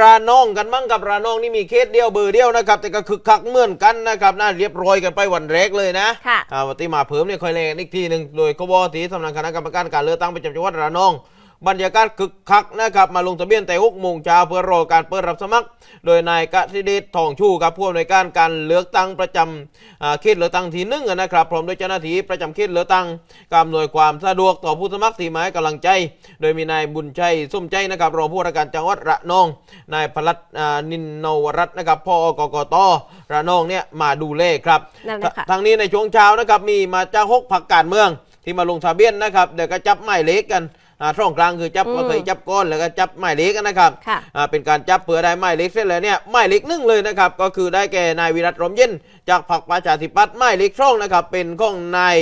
ระนองกันมั่งกับระนองนี่มีเคสเดียวเบอร์เดียวนะครับ แต่ก็คึกคักเหมือนกันนะครับน่าเรียบร้อยกันไปวันแรกเลยนะค่ะอ่าวันที่มาเพิ่มเนี่ยค่อยเล่นกันอีกทีหนึ่งโดยกบตีสำนักคณะกรรมการการเลือกตั้งประจำจังหวัดระนอง บรรยากาศคึกคักนะครับมาลงทะเบียนแต่หกโมงเช้าเพื่อรอการเปิดรับสมัคร โดยนายกสิเดชทองชูครับผู้อำนวยการการเลือกตั้งประจำอ่าเขตเลือกตั้งที่หนึ่งนะครับพร้อมด้วยเจ้าหน้าที่ประจำเขตเลือกตั้งกำหนวยความสะดวกต่อผู้สมัครที่มาให้กำลังใจ โดยมีนายบุญชัยส้มใจนะครับรองผู้ว่าราชการจังหวัดระนอง นายพลัดอ่านินนวรัตน์นะครับพ่อกกตระนองเนี่ยมาดูเลขครับนั่นแหละค่ะทางนี้ในช่วงเช้านะครับมีมาจากหกพักการเมืองที่มาลงทะเบียนนะครับเดี๋ยวก็จับหมายเลขกันอ่า ช่องกลางคือจับอืมก็เคยจับก้อนแล้วก็จับหมายเลขกันนะครับค่ะอ่าเป็นการจับเผื่อได้หมายเลขเสร็จแล้วเนี่ยหมายเลขหนึ่งเลยนะครับก็คือได้แก่นายวิรัตรมเย็น จากพรรคประชาธิปัตย์หมายเลขช่องนะครับเป็นของนาย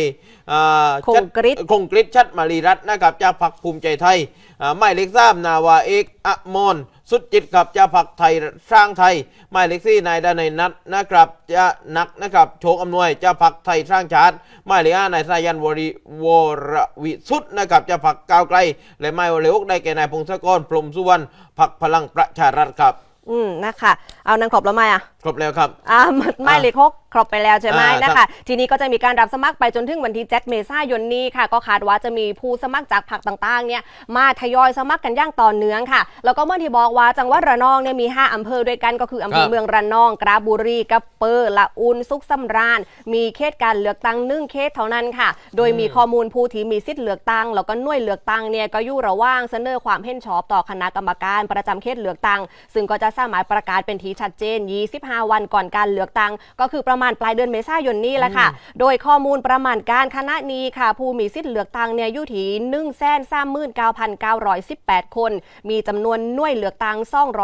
อ่าคงกฤษคงกฤษชัดมารีรัตน์นะครับจากพรรคภูมิใจไทยอ่าหมายเลขสามนาวาเอกอมร สุดจิตกับจากพรรคไทยสร้างไทยหมายเลขสี่นายดนัยนัทนะครับจะนักนะครับโชคอำนวยจากพรรคไทยสร้างชาติหมายเลขห้านายสายันวรีวรวิสุทธ์นะครับจากพรรคก้าวไกล และหมายเลขหกได้แก่นายพงศกรพรหมสุวรรณพรรคพลังประชารัฐครับ อืมนะคะ เอานังขอบแล้วไหมอะ ครบแล้วครับ อ่าไม่เลขหกครบไปแล้วใช่ไหมอ่านะครัคะบทีนี้ก็จะมีการรับสมัครไปจนถึงวันที่7เมษายนนี้ค่ะ ก็คาดว่าจะมีผู้สมัครจากพรรคต่างๆเนี่ยมาทยอยสมัครกันอย่างต่อเนื่องค่ะ แล้วก็เมื่อที่บอกว่าจังหวัดระนองเนี่ยมี 5อำเภอด้วยกันก็คืออำเภอเมืองระนอง กราบุรีกระเปอร์ละอุนสุขสำราญ มีเขตการเลือกตั้งหนึ่งเขตเท่านั้นค่ะ โดยมีข้อมูลผู้ที่มีสิทธิ์เลือกตั้งแล้วก็หน่วยเลือกตั้งเนี่ยก็อยู่ระหว่างเสนอความเห็นชอบต่อคณะกรรมการประจำเขตเลือกตั้งซึ่งก็จะสามารถประกาศเป็นทีชัดเจน 25 วันก่อนการเลือกตั้งก็คือประมาณปลายเดือนเมษายนนี้แหละค่ะ โดยข้อมูลประมาณการคณะนี้ค่ะ ผู้มีสิทธิ์เลือกตั้งเนี่ยอยู่ที่1 3 9 9 1 8คน มีจำนวนหน่วยเลือกตั้ง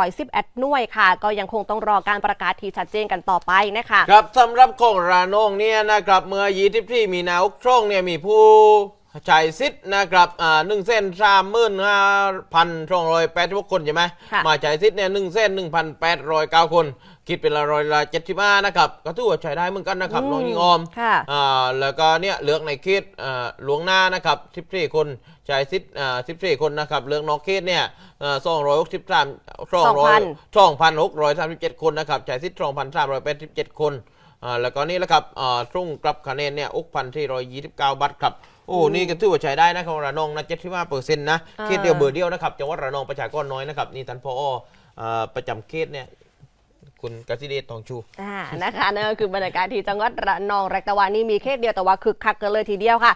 211หน่วยค่ะ ก็ยังคงต้องรอการประกาศที่ชัดเจนกันต่อไปนะคะครับสำหรับของระนองเนี่ยนะครับเมื่อยีที่มีนาคช่องเนี่ยมีผู้ใช้สิทธิ์นะครับอ่าหนึ่งเส้นสามหมื่นห้าพันสองร้อยแปดสิบคนใช่ไหมค่ะมาใช้สิทธิ์เนี่ยหนึ่งเส้นหนึ่งพันแปดร้อยเก้าคน คิดเป็นละร้อยละเจ็ดสิบห้านะครับ ก็ถือว่าใช้ได้เหมือนกันนะครับอืมน้องยิงออมค่ะอ่าแล้วก็เนี่ยเลือกในเขตอ่าหลวงหน้านะครับสิบสี่คนใช้สิทธิ์อ่าสิบสี่คนนะครับเลือกนอกเขตเนี่ยสองร้อยหกสิบสามสองร้อย2,000สองพันหกร้อยสามสิบเจ็ดคนนะครับใช้สิทธิ์สองพันสามร้อยแปดสิบเจ็ดคนอ่าแล้วก็นี่แหละครับอ่าทุ่งกลับคะแนนเนี่ยอุกพันที่ร้อยยี่สิบเก้าบัตรครับ โอ้นี่ก็ถือว่าใช้ได้นะครับระนองนะเจ็ดสิบห้าเปอร์เซ็นต์นะอ่าเขตเดียวเบอร์เดียวนะครับจังหวัดระนองประชากรน้อยนะครับนี่ท่านพออ่าประจำเขตเนี่ยคุณกสิเดชทองชูอ่านะคะนั่นก็คือบรรยากาศที่จังหวัดระนองรักตะวันนี่มีเขตเดียวแต่ว่าคึกคักกันเลยทีเดียวค่ะ